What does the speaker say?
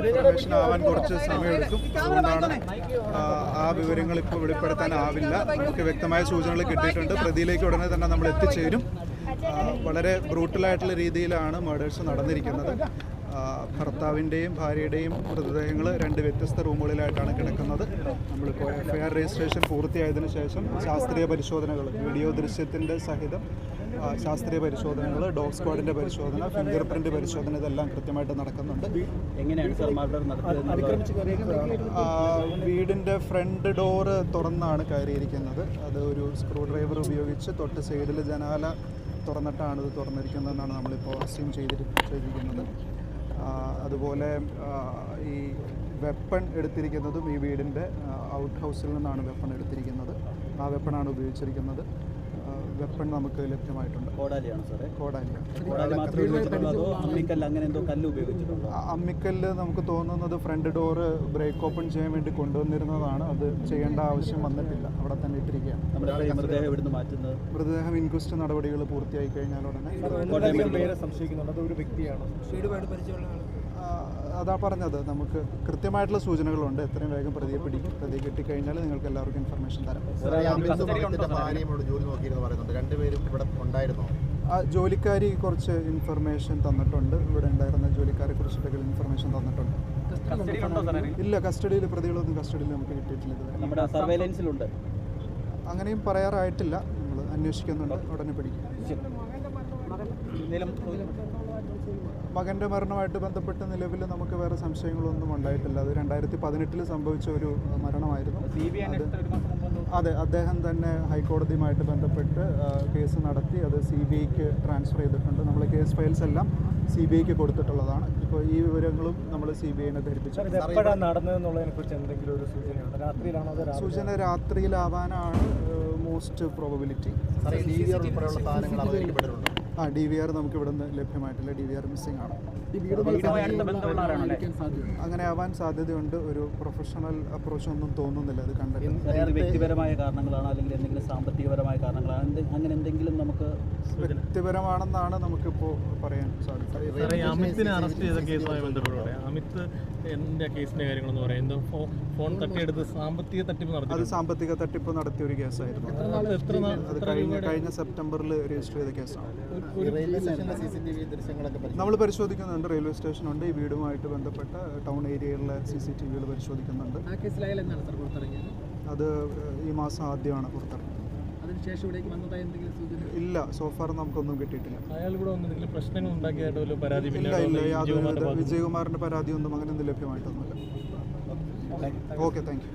Information ആവാൻ കുറച്ച് സമയമെടുക്കും. അതുകൊണ്ടാണ് ആ, വിവരങ്ങൾ ഇപ്പോൾ വെളിപ്പെടുത്താനാവില്ല നമുക്ക് വ്യക്തമായ സൂചനകൾ കിട്ടിയിട്ടുണ്ട്. പ്രതിയിലേക്ക് ഉടനെ തന്നെ നമ്മൾ എത്തിച്ചേരും. വളരെ ബ്രൂട്ടലായിട്ടുള്ള രീതിയിലാണ് മേഡേഴ്സ് നടന്നിരിക്കുന്നത്. ഭർത്താവിന്റെയും ഭാര്യയുടെയും മൃതദേഹങ്ങൾ രണ്ട് വ്യത്യസ്ത റൂമുകളിലായിട്ടാണ് കിടക്കുന്നത്. നമ്മളിപ്പോൾ എഫ് ഐ ആർ രജിസ്ട്രേഷൻ പൂർത്തിയായതിനു ശേഷം ശാസ്ത്രീയ പരിശോധനകൾ വീഡിയോ ദൃശ്യത്തിന്റെ സഹിതം ശാസ്ത്രീയ പരിശോധനകൾ ഡോഗ് സ്ക്വാഡിന്റെ പരിശോധന ഫിംഗർ പ്രിന്റ് പരിശോധന ഇതെല്ലാം കൃത്യമായിട്ട് നടക്കുന്നുണ്ട്. എങ്ങനെയാണ് സാർ മർഡർ വീടിന്റെ ഫ്രണ്ട് ഡോറ് തുറന്നാണ് കയറിയിരിക്കുന്നത്. അത് ഒരു സ്ക്രൂ ഡ്രൈവർ ഉപയോഗിച്ച് തൊട്ട് സൈഡിൽ ജനാല തുറന്നിട്ടാണ് ഇത് തുറന്നിരിക്കുന്നതെന്നാണ് നമ്മളിപ്പോൾ അസ്യൂം ചെയ്തിരി ചെയ്തിരിക്കുന്നത്. അതുപോലെ ഈ വെപ്പൺ എടുത്തിരിക്കുന്നതും ഈ വീടിന്റെ ഔട്ട് ഹൗസിൽ നിന്നാണ് വെപ്പൺ എടുത്തിരിക്കുന്നത്. ആ വെപ്പണാണ് ഉപയോഗിച്ചിരിക്കുന്നത്. വെപ്പൺ നമുക്ക് ലഭ്യമായിട്ടുണ്ട്. കോടാലിയാണ് സാറേ? അമ്മിക്കല്ല് അങ്ങനെ എന്തോ കല്ല് ഉപയോഗിച്ചിട്ടുണ്ടോ? ആ നമുക്ക് തോന്നുന്നത് ഫ്രണ്ട് ഡോറ് ബ്രേക്ക് ഓപ്പൺ ചെയ്യാൻ വേണ്ടി കൊണ്ടുവന്നിരുന്നതാണ്. അത് ചെയ്യേണ്ട ആവശ്യം വന്നിട്ടില്ല. അവിടെ തന്നെ ഇട്ടിരിക്കുകയാണ്. മൃതദേഹം ഇൻക്വസ്റ്റ് നടപടികൾ പൂർത്തിയായി കഴിഞ്ഞാൽ ഉടനെ. സംശയിക്കുന്നുണ്ട്. അത് ഒരു വ്യക്തിയാണ് അതാ പറഞ്ഞത്. നമുക്ക് കൃത്യമായിട്ടുള്ള സൂചനകളുണ്ട്. എത്രയും വേഗം പ്രതിയെ പിടിക്കും പ്രതിയെ കിട്ടിക്കഴിഞ്ഞാൽ നിങ്ങൾക്ക് എല്ലാവർക്കും ഇൻഫർമേഷൻ തരാം. ആ ജോലിക്കാരി കുറച്ച് ഇൻഫർമേഷൻ തന്നിട്ടുണ്ട്. ഇവിടെ ഉണ്ടായിരുന്ന ജോലിക്കാരെ കുറിച്ചിട്ടൊക്കെ ഇൻഫർമേഷൻ തന്നിട്ടുണ്ട്. ഇല്ല കസ്റ്റഡിയിൽ പ്രതികളൊന്നും കസ്റ്റഡിയിൽ നമുക്ക് കിട്ടിയിട്ടില്ല അങ്ങനെയും പറയാറായിട്ടില്ല. നമ്മൾ അന്വേഷിക്കുന്നുണ്ട്. ഉടനെ പിടിക്കും. മകന്റെ മരണമായിട്ട് ബന്ധപ്പെട്ട് നിലവിൽ നമുക്ക് വേറെ സംശയങ്ങളൊന്നും ഉണ്ടായിട്ടില്ല. അത് രണ്ടായിരത്തി പതിനെട്ടിൽ സംഭവിച്ച ഒരു മരണമായിരുന്നു. അത് അതെ അദ്ദേഹം തന്നെ ഹൈക്കോടതിയുമായിട്ട് ബന്ധപ്പെട്ട് കേസ് നടത്തി അത് സി ബി ഐക്ക് ട്രാൻസ്ഫർ ചെയ്തിട്ടുണ്ട്. നമ്മൾ കേസ് ഫയൽസ് എല്ലാം സി ബി ഐക്ക് കൊടുത്തിട്ടുള്ളതാണ്. ഇപ്പോൾ ഈ വിവരങ്ങളും നമ്മൾ സി ബി ഐനെ ധരിപ്പിച്ചു. എപ്പോഴാണ് നടന്നതെന്നുള്ളതിനെ കുറിച്ച് എന്തെങ്കിലും ഒരു സൂചനയുണ്ട്? രാത്രിയിലാണോ അത് രാവിലെ? സൂചന രാത്രിയിലാവാനാണ് മോസ്റ്റ് പ്രോബിലിറ്റി സാധനങ്ങൾ അവതരിക്കപ്പെട്ടിട്ടുണ്ടോ ആ ഡി വി ആർ നമുക്ക് ഇവിടുന്ന് ലഭ്യമായിട്ടില്ല. ഡി വി ആർ മിസ്സിംഗ് ആണ്. അങ്ങനെ ആവാൻ സാധ്യതയുണ്ട്. ഒരു പ്രൊഫഷണൽ അപ്രോച്ച് ഒന്നും തോന്നുന്നില്ല. അത് കണ്ടിട്ട്. വ്യക്തിപരമായ കാരണങ്ങളാണ് അല്ലെങ്കിൽ എന്തെങ്കിലും സാമ്പത്തികപരമായ കാരണങ്ങളാണ്? അങ്ങനെ എന്തെങ്കിലും നമുക്ക് വ്യക്തിപരമാണെന്നാണ് നമുക്കിപ്പോൾ പറയാൻ സാധിക്കും അമിത്തിനെ അറസ്റ്റ് ചെയ്ത കേസുമായി ബന്ധപ്പെട്ട് പറയാം. അമിത് കേസിന്റെ കാര്യങ്ങളെന്ന് പറയുന്നത് ഫോൺ തട്ടിയെടുത്ത് സാമ്പത്തിക തട്ടിപ്പ് അത് സാമ്പത്തിക തട്ടിപ്പ് നടത്തിയ ഒരു കേസായിരുന്നു. എത്ര അത് കഴിഞ്ഞ കഴിഞ്ഞ സെപ്റ്റംബറിൽ രജിസ്റ്റർ ചെയ്ത കേസാണ്. നമ്മൾ പരിശോധിക്കുന്നുണ്ട്. റെയിൽവേ സ്റ്റേഷൻ ഉണ്ട് ഈ വീടുമായിട്ട് ബന്ധപ്പെട്ട ടൗൺ ഏരിയയിലെ സി സി ടി വികൾ പരിശോധിക്കുന്നുണ്ട്. പുറത്തിറങ്ങിയത്? അത് ഈ മാസം ആദ്യമാണ് പുറത്തിറങ്ങുന്നത്. സൂചന? ഇല്ല. സോഫാർ നമുക്കൊന്നും കിട്ടിയിട്ടില്ല. ഇല്ല പിന്നീട് ഇല്ല. യാതൊരു വിജയകുമാറിന്റെ പരാതി വിജയകുമാറിന്റെ പരാതിയൊന്നും അങ്ങനെ ഒന്നും ലഭ്യമായിട്ടൊന്നുമില്ല. ഓക്കെ. Thank you